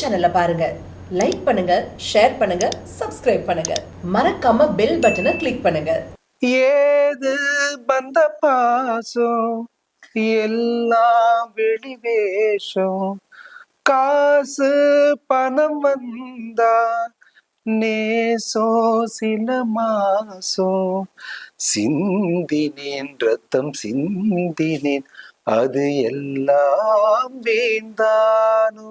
சேனலை பாருங்க. லைக் பண்ணுங்க ஷேர் பண்ணுங்க சப்ஸ்கிரைப் பண்ணுங்க. மறக்காம பெல் பட்டனை கிளிக் பண்ணுங்க. ஏது பந்த பாசம்? எல்லாம் வெளிவேஷம் காசு பணம் வந்தா நேசோ சில மாசோ. சிந்தினேன் ரத்தம் சிந்தினேன் அது எல்லாம் வேந்தானோ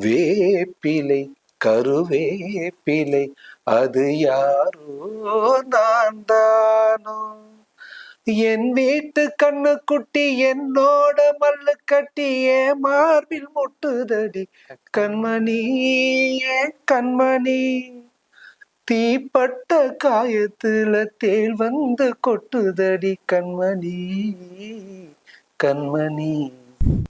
வேப்பிலை கருவேப்பிலை அது யாரோ நான் தானோ? என் வீட்டு கண்ணுக்குட்டி என்னோட மல்லு கட்டி என் மார்பில் முட்டுதடி. கண்மணி ஏ கண்மணி தீப்பட்ட காயத்துல தேள் வந்து கொட்டுதடி. கண்மணி கண்மணி.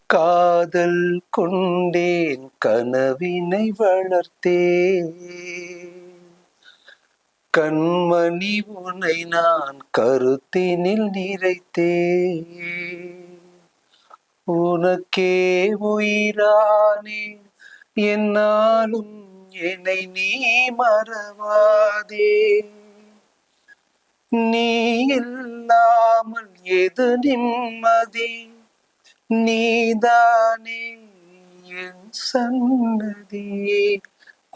காதல் கொண்டேன் கனவினை வளர்த்தேன். கண்மணி உனை நான் கருத்தினில் நிறைத்தேன். உனக்கே உயிரானே என்னாலும் என்னை நீ மறவாதே. நீ இல்லாமல் எது நிம்மதி? நீதானே என் சன்னதியே.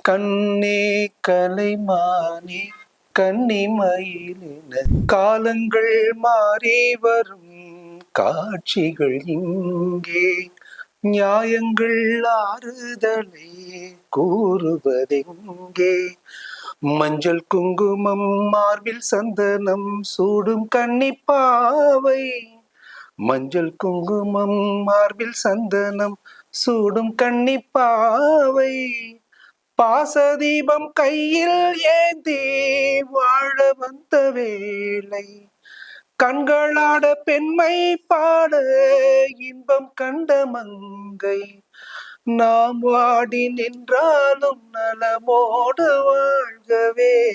கண்ணே கலைமானே கன்னிமயிலின காலங்கள் மாறி வரும் காட்சிகள் இங்கே. நியாயங்கள் ஆறுதலை கூறுவதெங்கே? மஞ்சள் குங்குமம் மார்பில் சந்தனம் சூடும் கன்னிப்பாவை மஞ்சள் குங்குமம் மார்பில் சந்தனம் சூடும் கன்னிப்பாவை. பாசதீபம் கையில் ஏந்தி வாழ வந்த வேளை. கண்களாட பெண்மை பாட இன்பம் கண்ட மங்கை. நாம் வாடி நின்றாலும் நலமோடு வாழ்கவே.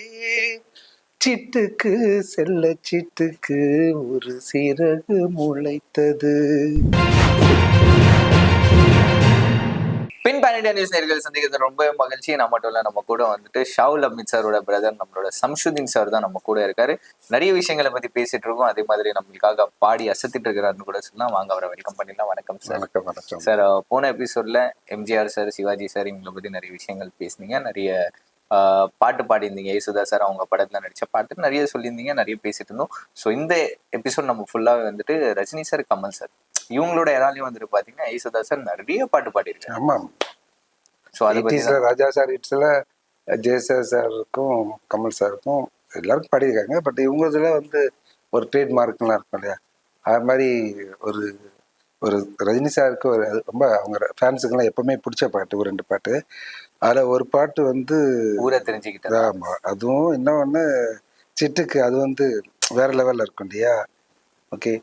சிட்டுக்கு செல்ல சிட்டுக்கு ஒரு சிறகு முளைத்தது. பின் பேனிடா நியூஸ் நேர்கள் சந்திக்கிறது ரொம்ப மகிழ்ச்சி. நம்ம மட்டும் இல்ல நம்ம கூட வந்துட்டு ஷாவுல் அமித் சாரோட பிரதர் நம்மளோட சம்ஷுதீன் சார் தான் நம்ம கூட இருக்காரு. நிறைய விஷயங்களை பத்தி பேசிட்டு இருக்கோம். அதே மாதிரி நம்மளுக்காக பாடி அசத்திட்டு இருக்கிறாருன்னு கூட சொல்லலாம். வாங்க அவரை வெல்கம் பண்ணிடலாம். வணக்கம் சார் வணக்கம் வணக்கம். சார் போன எபிசோட்ல எம்ஜிஆர் சார் சிவாஜி சார் இவங்களை பத்தி நிறைய விஷயங்கள் பேசுனீங்க. நிறைய பாட்டு பாடியிருந்தீங்க யேசுதா சார் அவங்க படத்துல நடிச்ச பாட்டு நிறைய சொல்லியிருந்தீங்க நிறைய பேசிட்டு இருந்தோம். ஸோ இந்த எபிசோட் நம்ம ஃபுல்லாவே வந்துட்டு ரஜினி சார் கமல் சார் இவங்களோட எல்லாரையும் வந்துட்டு பாத்தீங்கன்னா யேசுதா சார் நிறைய பாட்டு பாடியிருக்காங்க ஆமாம் ஸோ அதை ராஜா சார் இட்ஸ்ல ஜெயசார் சாருக்கும் கமல் சாருக்கும் எல்லாருக்கும் பாடியிருக்காங்க. பட் இவங்க இதுல வந்து ஒரு ட்ரேட் மார்க்லாம் இருக்கும் இல்லையா? அது மாதிரி ஒரு ஒரு ரஜினி சாருக்கு ஒரு ரொம்ப அவங்க ஃபேன்ஸுக்கெல்லாம் எப்பவுமே பிடிச்ச பாட்டு ஒரு ரெண்டு பாட்டு. அதில் ஒரு பாட்டு வந்து ஊரை தெரிஞ்சுக்கிட்டேன் ஆமா அதுவும் இன்னொன்று சிட்டுக்கு அது வந்து வேற லெவல்ல இருக்கும் இல்லையா? ஓகே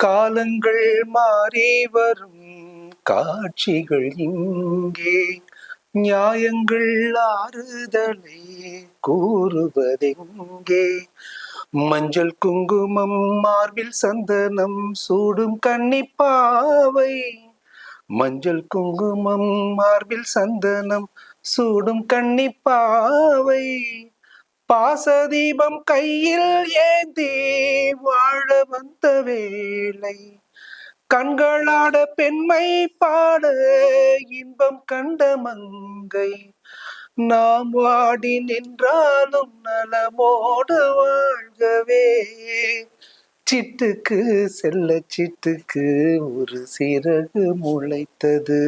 காலங்கள் மாறி வரும் காட்சிகள் இங்கே நியாயங்கள் ஆறுதலை கூறுவதெங்கே? மஞ்சள் குங்குமம் மார்பில் சந்தனம் சூடும் கன்னிப்பாவை மஞ்சள் குங்குமம் மார்பில் சந்தனம் சூடும் கண்ணி கன்னிப்பாவை பாசதீபம் கையில் ஏந்தி வாழ வந்த வேளை. கண்களாட பெண்மை பாட இன்பம் கண்ட மங்கை. நாம் வாடி நின்றாலும் நலமோடு வாழ்கவே. சிட்டுக்கு செல்ல சிட்டுக்கு ஒரு சிறகு முளைத்தது.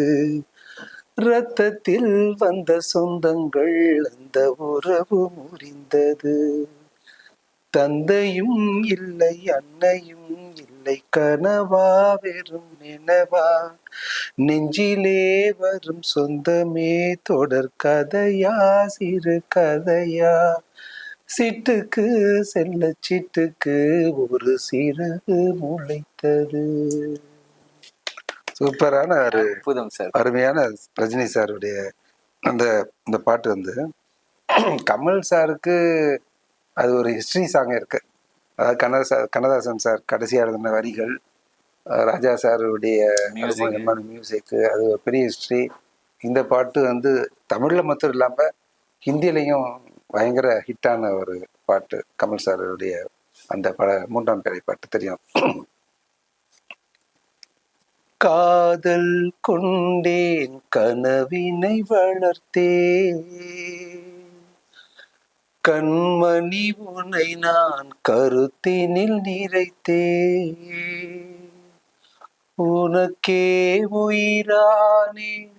ரத்தத்தில் வந்த சொந்தங்கள் அந்த உறவு முறிந்தது. தந்தையும் இல்லை அன்னையும் இல்லை கனவா வெறும் நினவா? நெஞ்சிலே வரும் சொந்தமே தொடர் கதையா சிறு கதையா? சிட்டுக்கு செல்ல சிட்டுக்கு ஒரு சிறகு முளைத்தது. சூப்பரான ஒரு அற்புதம் சார். அருமையான ரஜினி சாருடைய அந்த இந்த பாட்டு வந்து கமல் சாருக்கு அது ஒரு ஹிஸ்டரி சாங் இருக்கு. அதாவது கண்ணதாசா கண்ணதாசன் சார் கடைசியா எழுதின வரிகள் ராஜா சாருடைய. மியூசிக் அது ஒரு பெரிய ஹிஸ்டரி இந்த பாட்டு வந்து தமிழில் மட்டும் இல்லாமல் ஹிந்திலையும் பயங்கர ஹிட்டான ஒரு பாட்டு கமல் சாருடைய அந்த பட மூன்றாம் பிறை பாட்டு தெரியும். காதல் கொண்டேன் கனவினை வளர்த்தேன். கண்மணி உனை நான் கருத்தினில் நிறைத்தேன். உனக்கே உயிரானே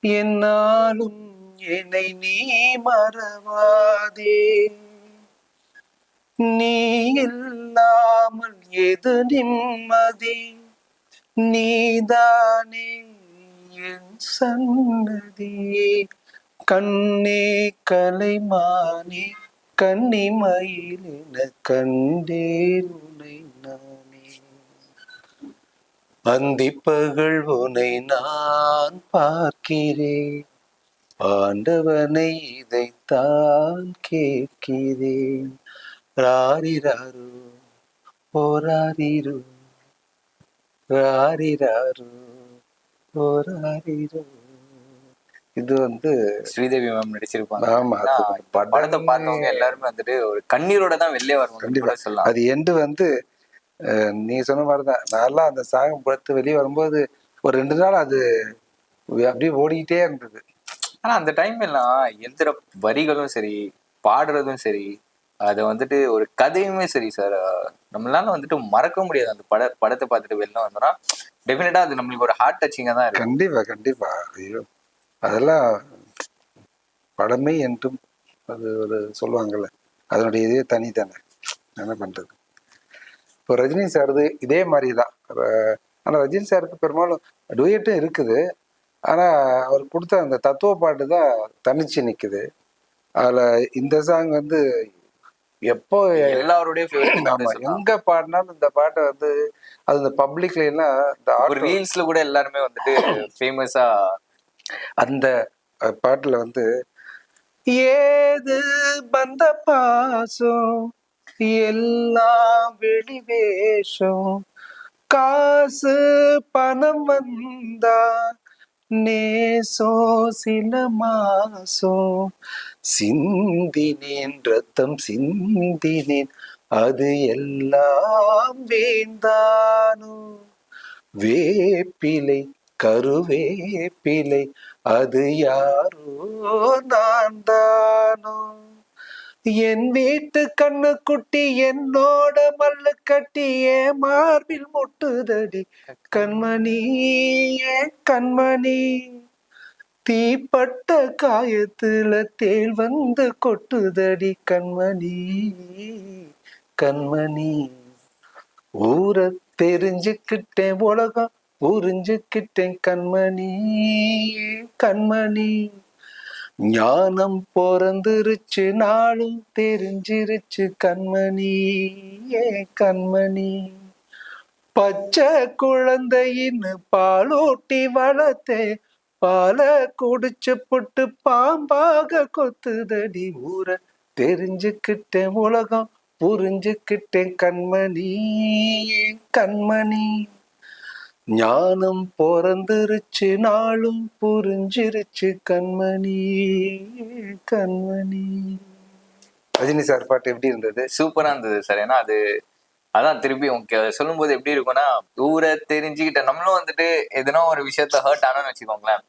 என்னாலும் என்னை நீ மறவாதே. நீ இல்லாமல் எது நிம்மதி? நீதானே என் சன்னதியே கண்ணே கலைமானே கன்னிமயிலென கண்டேன் உனை நானே. அந்திப்பகல் உனை நான் பார்க்கிறேன். ஆண்டவனை இதைத்தான் கேட்கிறேன். ராரிராரு ஓராரிரு ராரிராரு ஓராரிரு. இது வந்து ஸ்ரீதேவி மேம் நடிச்சிருப்பாங்க. ஆமா படத்தை பார்த்தவங்க எல்லாருமே வந்துட்டு ஒரு கண்ணீரோட தான் வெளியே வருவாங்க கண்டிப்பா. சொல்லலாம். அது எண்டு வந்து அஹ், நீ சொன்ன மாதிரிதான். நான்லாம் அந்த சாங் படுத்து வெளியே வரும்போது ஒரு ரெண்டு நாள் அது அப்படியே ஓடிக்கிட்டே இருந்தது. ஆனா அந்த டைம் எல்லாம் எழுதுற வரிகளும் சரி பாடுறதும் சரி அது வந்துட்டு ஒரு கதையுமே சரி சார் நம்மளால வந்துட்டு மறக்க முடியாது. அந்த பட படத்தை பார்த்துட்டு வெளில வந்தோம்னா டெஃபினட்டா அது நம்மளுக்கு ஒரு ஹார்ட் டச்சிங்கா தான் இருக்கு கண்டிப்பா கண்டிப்பா. ஐயோ அதெல்லாம் படமே என்றும் அது ஒரு சொல்லுவாங்கல்ல அதனுடைய இதே தனி தானே என்ன பண்றது? இப்போ ரஜினி சார்து இதே மாதிரி தான் ஆனால் ரஜினி சாருக்கு பெரும்பாலும் டுயட்டும் இருக்குது. ஆனால் அவர் கொடுத்த அந்த தத்துவ பாட்டு தான் தனிச்சு நிற்குது அதில் இந்த சாங் வந்து எப்போ எல்லாருடைய எங்க பாடினாலும் இந்த பாட்டை வந்து அது இந்த பப்ளிக்ல எல்லாம் இந்த ரீல்ஸ்ல கூட எல்லாருமே வந்துட்டு ஃபேமஸா அந்த பாட்டுல வந்து ஏது பந்த பாசம் எல்லாம் வெளி வேஷம் காசு பணம் வந்தா நேசோ சில மாசோ சிந்தினேன் ரத்தம் சிந்தினேன் அது எல்லாம் வேந்தானோ வேப்பிலை கருவேப்பிலை அது யாரோ நான் தானோ என் வீட்டு கண்ணுக்குட்டி என்னோட மல்லு கட்டி ஏ மார்பில் முட்டுதடி. கண்மணி ஏ கண்மணி. தீப்பட்ட காயத்துல தேள் வந்து கொட்டுதடி. கண்மணி கண்மணி. ஊரை தெரிஞ்சுக்கிட்டேன் உலகம் உறிஞ்சுக்கிட்டேன் கண்மணி கண்மணி. ஞானம் பிறந்துருச்சு நாளும் தெரிஞ்சிருச்சு கண்மணி ஏ கண்மணி. பச்சை குழந்தையின்னு பாலூட்டி வளர்த்தே பால குடிச்சு புட்டு பாம்பாக கொத்துதடி ஊற. தெரிஞ்சுக்கிட்டேன் உலகம் புரிஞ்சுக்கிட்டேன் கண்மணி கண்மணி. ஞானம் பிறந்துருச்சு நாளும் புரிஞ்சிருச்சு கண்மணி கண்மணி. ரஜினி சார் பாட்டு எப்படி இருந்தது? சூப்பரா இருந்தது சார். ஏன்னா அது அதான் திருப்பி உங்களுக்கு சொல்லும் போது எப்படி இருக்கும்னா ஊரை தெரிஞ்சுக்கிட்ட நம்மளும் வந்துட்டு எதுனா ஒரு விஷயத்த ஹர்ட் ஆனோம்னு வச்சுக்கோங்களேன்.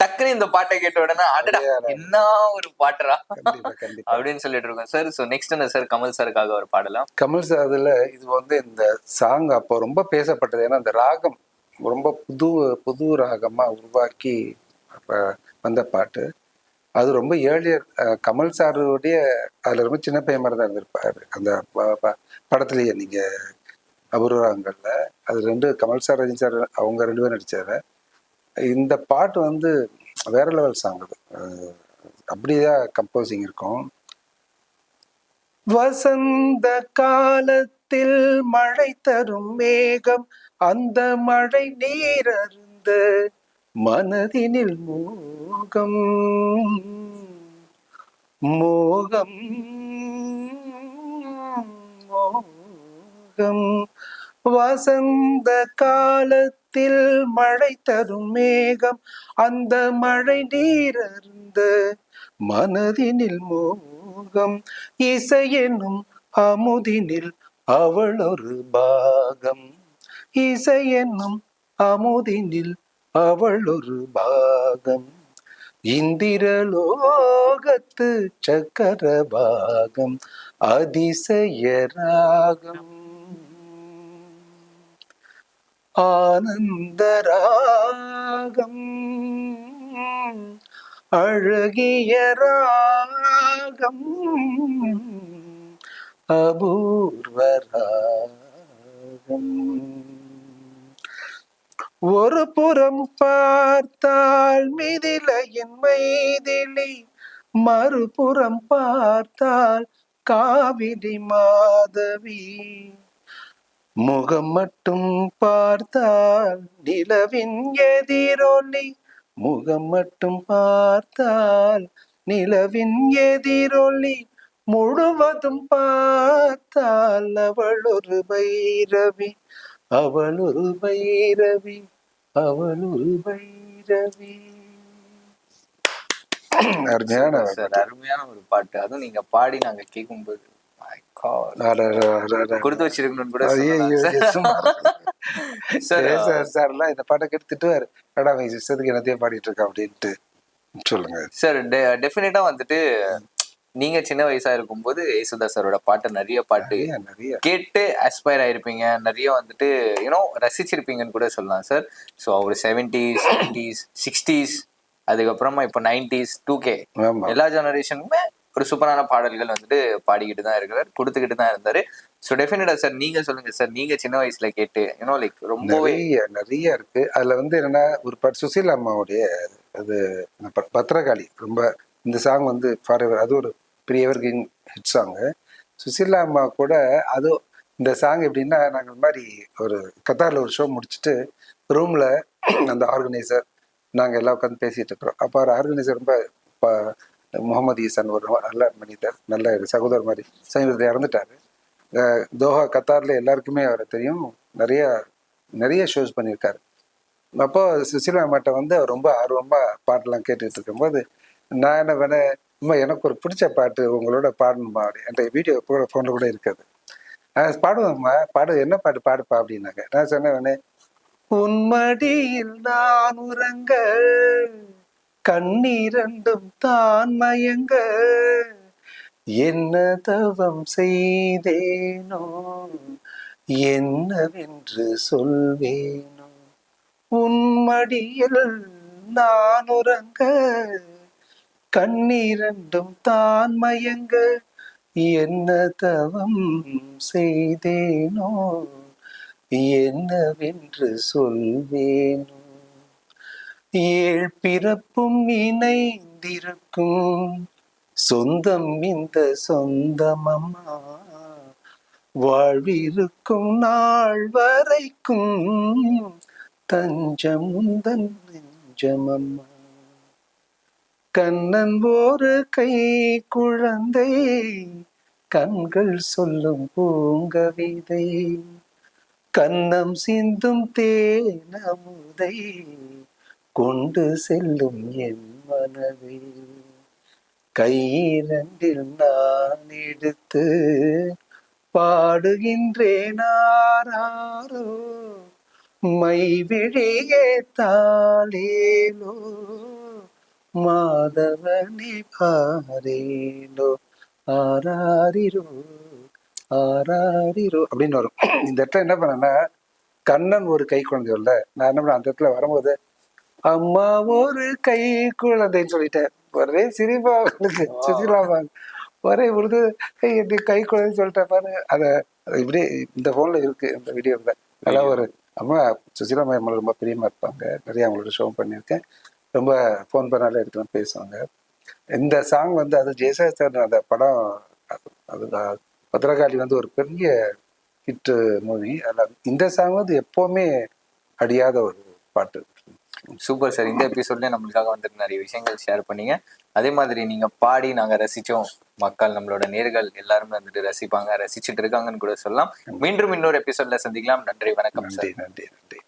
டக்குன்னு இந்த பாட்டை கேட்ட உடனே அடடா என்ன ஒரு கண்டிப்பா அப்படின்னு சொல்லிட்டு இருக்கோம். சார் ஸோ நெக்ஸ்ட் என்ன சார்? கமல் சாருக்காக ஒரு பாடலாம். கமல் சார் அதுல இது வந்து இந்த சாங் அப்போ ரொம்ப பேசப்பட்டது. ஏன்னா அந்த ராகம் ரொம்ப புது புது ராகமா உருவாக்கி வந்த பாட்டு. அது ரொம்ப ஏர்லியர் கமல் சாருடைய அதுல ரொம்ப சின்ன பையன் மாதிரி தான் இருந்திருப்பார். அந்த ப- ப- அபூர்வங்களில் நீங்க அது ரெண்டு கமல் சார் ரஜினி சார் அவங்க ரெண்டு பேரும் நடிச்சாரு. இந்த பாட்டு வந்து வேற லெவல் சாங் அது. அப்படியே அப்படிதான் கம்போசிங் இருக்கும். வசந்த காலத்தில் மழை தரும் மேகம் அந்த மழை நீரருந்த மனதினில் மோகம். மோகம். மோகம். வசந்த காலத்தில் மழை தரும் மேகம் அந்த மழை நீரருந்த மனதினில் மோகம். இசை என்னும் அமுதினில் அவள் ஒரு பாகம். இசை என்னும் அமுதினில் அவள் ஒரு பாகம். இந்திரலோகத்து சக்கர பாகம் அதிசய ராகம் ஆனந்த ராகம். அழகிய ராகம். அபூர்வ ஒரு புறம் பார்த்தால் மிதிலையின் மைதிலி மறுபுறம் பார்த்தால் காவிரி மாதவி. முகம் மட்டும் பார்த்தால் நிலவின் எதிரொலி முகம் மட்டும் பார்த்தால் நிலவின் எதிரொலி முழுவதும் பார்த்தால் அவள் ஒரு பைரவி அவள் ஒரு பைரவி. அவள் ஒரு பைரவி. அருமையான சார். அருமையான ஒரு பாட்டு. அதுவும் நீங்க பாடி நாங்க கேட்கும்போது. கொடுத்து வச்சிருக்கணும்னு கூட சார். சார், சார்லாம் இந்த பாட்டை கேட்டு திட்டுவாரு. மேடம் எங்க சிஸ்டத்துக்கு என்னத்தையும் பாடிட்டு இருக்கா? அப்படின்ட்டு. சொல்லுங்க. சார் டெஃபினட்டா வந்துட்டு நீங்க சின்ன வயசா இருக்கும்போது யேசுதாஸ் சாரோட பாட்டு நிறைய பாட்டு கேட்டு அஸ்பயர் ஆயிருப்பீங்க. நிறைய வந்துட்டு யூனோ ரசிச்சிருப்பீங்கன்னு கூட சொல்லலாம் சார் ஸோ அவர் செவன்டிஸ் எயிட்டிஸ் சிக்ஸ்டீஸ் அதுக்கப்புறமா இப்போ நைன்டிஸ் டூ கே எல்லா ஜெனரேஷனுக்குமே ஒரு சூப்பரான பாடல்கள் வந்துட்டு பாடிக்கிட்டு தான் இருக்கிறார் கொடுத்துக்கிட்டு தான் இருந்தாரு. ஸோ டெஃபினட்டா சார் நீங்க சொல்லுங்க சார் நீங்க சின்ன வயசுல கேட்டு யூனோ லைக் ரொம்பவே நிறைய இருக்கு. அதுல வந்து என்னன்னா ஒரு சுசீலா அம்மாவுடைய அது பத்திரகாளி. ரொம்ப இந்த சாங் வந்து ஃபார் அது ஒரு பெரியவர் ஹிட் சாங்கு சுசீலா அம்மா கூட அது இந்த சாங் எப்படின்னா நாங்கள் மாதிரி ஒரு கத்தாரில் ஒரு ஷோ முடிச்சுட்டு ரூமில் அந்த ஆர்கனைசர் நாங்கள் எல்லாம் உட்காந்து பேசிகிட்டு இருக்கிறோம். அப்போ அவர் ஆர்கனைசர் ரொம்ப ப- முகமது ஈசன் ஒரு நல்ல மனிதர் நல்ல ஒரு சகோதரர் மாதிரி. சமீபத்தில் இறந்துட்டாரு. தோஹா கத்தாரில் எல்லாருக்குமே அவரை தெரியும். நிறைய நிறைய ஷோஸ் பண்ணியிருக்காரு. அப்போ சுசீலா அம்மாட்ட வந்து அவர் ரொம்ப ஆர்வமாக பாட்டெல்லாம் கேட்டுக்கிட்டு இருக்கும்போது நான் என்ன பண்ணேன் அம்மா எனக்கு ஒரு பிடிச்ச பாட்டு உங்களோட பாடணுமா அப்படி. என்கிட்ட வீடியோ கூட ஃபோனில் கூட இருக்குது. நான் பாடுவேம்மா. பாடு என்ன பாட்டு பாடுப்பா அப்படின்னாங்க. நான் சொன்னேன் உடனே, உன் நான் உரங்கள் கண்ணீரண்டும் தான் மயங்க என்ன தவம் செய்தேனோ என்னவென்று சொல்வேனோ. உன் மடியில் நான் உறங்க கண்ணீரண்டும் தான் மயங்க என்ன தவம் செய்தேனோ என்னவென்று சொல்வேனோ. ஏழ் பிறப்பும் இணைந்திருக்கும் சொந்தம் இந்த சொந்தமம்மா. வாழ்விருக்கும் நாள் வரைக்கும் தஞ்சம் தன் நெஞ்சமம்மா. கண்ணன் ஒரு கை குழந்தை கண்கள் சொல்லும் பூங்கவிதை. கண்ணம் சிந்தும் தேனமுதை கொண்டு செல்லும் என் மனதை. கையிரண்டில் நான் எடுத்து பாடுகின்றேனாரோ ஆராரோ மை விழியே தாளேலோ. மாதவனே பாரேலோ ஆராரிரோ ஆராரிரோ அப்படின்னு வரும். இந்த இடத்துல என்ன பண்ணேன்னா கண்ணன் ஒரு கை குழந்தை இல்ல. நான் என்ன பண்ணேன் அந்த இடத்துல வரும்போது அம்மா ஒரு கை குழந்தைன்னு சொல்லிட்டேன். ஒரே சிரிப்பா அவங்களுக்கு சுசிலாமா ஒரே "ஏய், எப்படி கை குழந்தைன்னு சொல்லிட்டேன் பாரு. அத இப்படியே இந்த போன்ல இருக்கு இந்த வீடியோல நல்லா ஒரு அம்மா சுசிலா மேம் ரொம்ப பிரியமா இருப்பாங்க. நிறைய அவங்களோட ஷோ பண்ணியிருக்கேன். ரொம்ப ஃபோன் பண்ணாலே எடுத்துலாம் பேசுவாங்க. இந்த சாங் வந்து அது ஜெயசாஸ் சார் அந்த படம் அது- பத்ரகாளி வந்து ஒரு பெரிய ஹிட் மூவி அதில் இந்த சாங் வந்து எப்பவுமே அடியாத ஒரு பாட்டு. சூப்பர் சார் இந்த எபிசோட்லயே நம்மளுக்காக வந்துட்டு நிறைய விஷயங்கள் ஷேர் பண்ணீங்க. அதே மாதிரி நீங்க பாடி நாங்க ரசிச்சோம். மக்கள் நம்மளோட நேர்கள் எல்லாருமே வந்துட்டு ரசிப்பாங்க ரசிச்சுட்டு இருக்காங்கன்னு கூட சொல்லலாம். மீண்டும் இன்னொரு எபிசோட்ல சந்திக்கலாம். நன்றி வணக்கம் சார் நன்றி நன்றி.